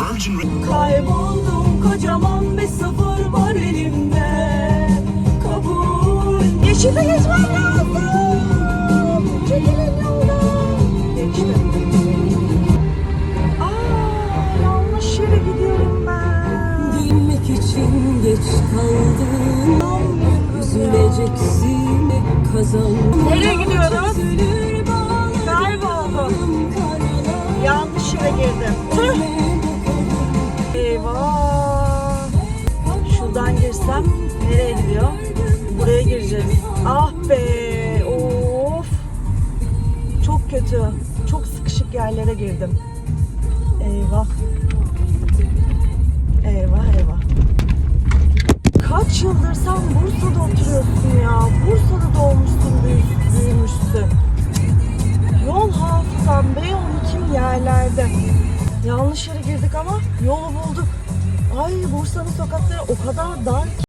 Virgin. Kayboldum kocaman bir sıfır var elimde. Kabul. Yeşilde geçmem lazım. Çekilin yoldan. Geçtim Aa, yanlış yere gidiyorum ben. Bilmek için geç kaldın Üzüleceksin kazan Nereye gidiyoruz? Kayboldum. Yanlış yere girdim. Tüh Eyvah Şuradan girsem nereye gidiyor? Buraya gireceğiz. Ah be of. Çok kötü. Çok sıkışık yerlere girdim. Eyvah. Eyvah eyvah. Kaç yıldır sen Bursa'da oturuyorsun ya. Bursa'da doğmuşsun, büyü- büyümüşsün. Yol hafızam B12 yerlerde. Yanlış yere girdik ama yolu bulduk. Ay Bursa'nın sokakları o kadar dar ki.